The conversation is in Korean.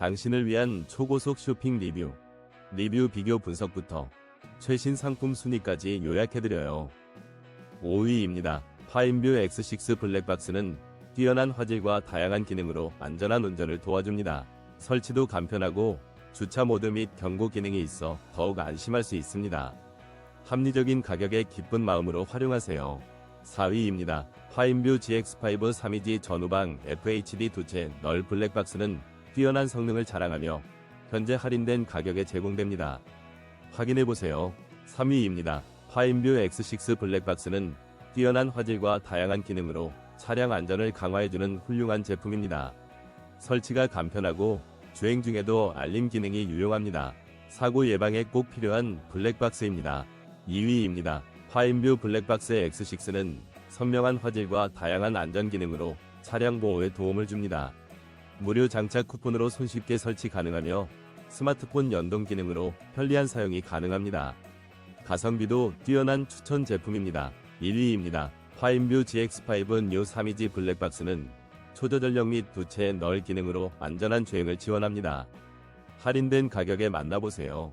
당신을 위한 초고속 쇼핑 리뷰, 리뷰 비교 분석부터 최신 상품 순위까지 요약해드려요. 5위입니다. 파인뷰 X6 블랙박스는 뛰어난 화질과 다양한 기능으로 안전한 운전을 도와줍니다. 설치도 간편하고 주차 모드 및 경고 기능이 있어 더욱 안심할 수 있습니다. 합리적인 가격에 기쁜 마음으로 활용하세요. 4위입니다. 파인뷰 GX5 320 전후방 FHD 두채 널 블랙박스는 뛰어난 성능을 자랑하며 현재 할인된 가격에 제공됩니다. 확인해보세요. 3위입니다. 파인뷰 X6 블랙박스는 뛰어난 화질과 다양한 기능으로 차량 안전을 강화해주는 훌륭한 제품입니다. 설치가 간편하고 주행 중에도 알림 기능이 유용합니다. 사고 예방에 꼭 필요한 블랙박스입니다. 2위입니다. 파인뷰 블랙박스 X6는 선명한 화질과 다양한 안전 기능으로 차량 보호에 도움을 줍니다. 무료 장착 쿠폰으로 손쉽게 설치 가능하며 스마트폰 연동 기능으로 편리한 사용이 가능합니다. 가성비도 뛰어난 추천 제품입니다. 1위입니다. 파인뷰 GX5 뉴320 블랙박스는 초저전력 및 두채 널 기능으로 안전한 주행을 지원합니다. 할인된 가격에 만나보세요.